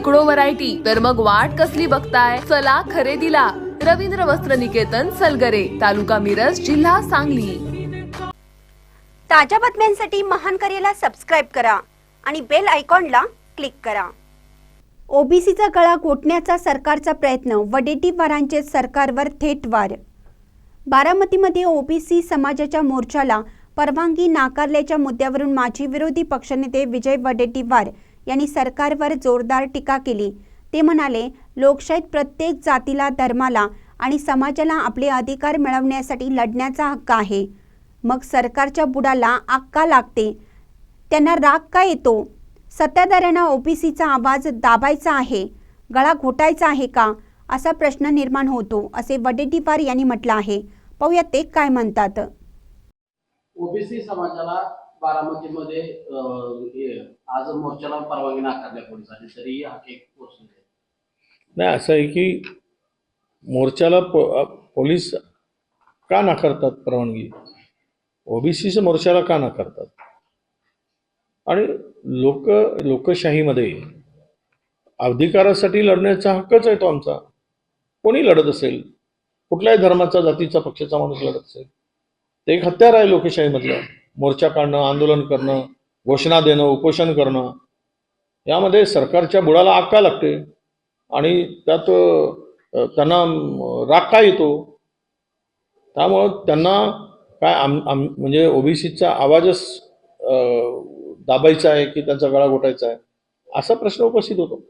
शेकडो व्हरायटी तर मग वाट कसली बघताय? चला खरेदीला. रवींद्र वस्त्र निकेतन सलगरे तालुका मिरज जिल्हा सांगली. ताज्या बातम्यांसाठी महान करेला सबस्क्राईब करा आणि बेल आयकॉनला क्लिक करा. ओबीसीचा गळा घोटण्याचा सरकारचा प्रयत्न वडेट्टीवारांचे सरकारवर थेट वार. बारामतीमध्ये ओबीसी समाजाच्या मोर्चाला परवानगी नाकारल्याच्या मुद्द्यावरून माजी विरोधी पक्षनेते विजय वडेट्टीवार यांनी सरकारवर जोरदार टीका केली. ते म्हणाले लोकशाहीत प्रत्येक जातीला धर्माला आणि समाजाला आपले अधिकार मिळवण्यासाठी लढण्याचा हक्क आहे. मग सरकारच्या बुडाला आक्का लागते? त्यांना राग का येतो? सत्ताधाऱ्यांना ओबीसीचा आवाज दाबायचा आहे. गळा घोटायचा आहे का? असा प्रश्न निर्माण होतो असे वडेट्टीवार यांनी म्हटलं आहे. पाहूया ते काय म्हणतात. ओबीसी समाजाला बारामतीमध्ये आज मोर्चाला परवानगी नाकारल्या पोलिसांनी तरी हा केक पोहोचले नाही असं आहे की मोर्चाला पोलीस का नाकारतात परवानगी? ओबीसीच्या मोर्चाला का नाकारतात? आणि लोक लोकशाहीमध्ये अधिकारासाठी लढण्याचा हक्कच आहे तो आमचा. कोणी लढत असेल? कुठल्याही धर्माचा जातीचा पक्षाचा माणूस लढत असेल? ते एक हत्यार आहे लोकशाहीमधलं. मोर्चा काढणं आंदोलन करणं घोषणा देणं उपोषण करणं यामध्ये सरकारच्या बुडाला आक्का लागते? आणि त्यात त्यांना अम, राग का येतो? त्यामुळं त्यांना काय आम आम म्हणजे ओबीसीचा आवाजच दाबायचा आहे की त्यांचा गळा घोटायचा आहे? असा प्रश्न उपस्थित होतो.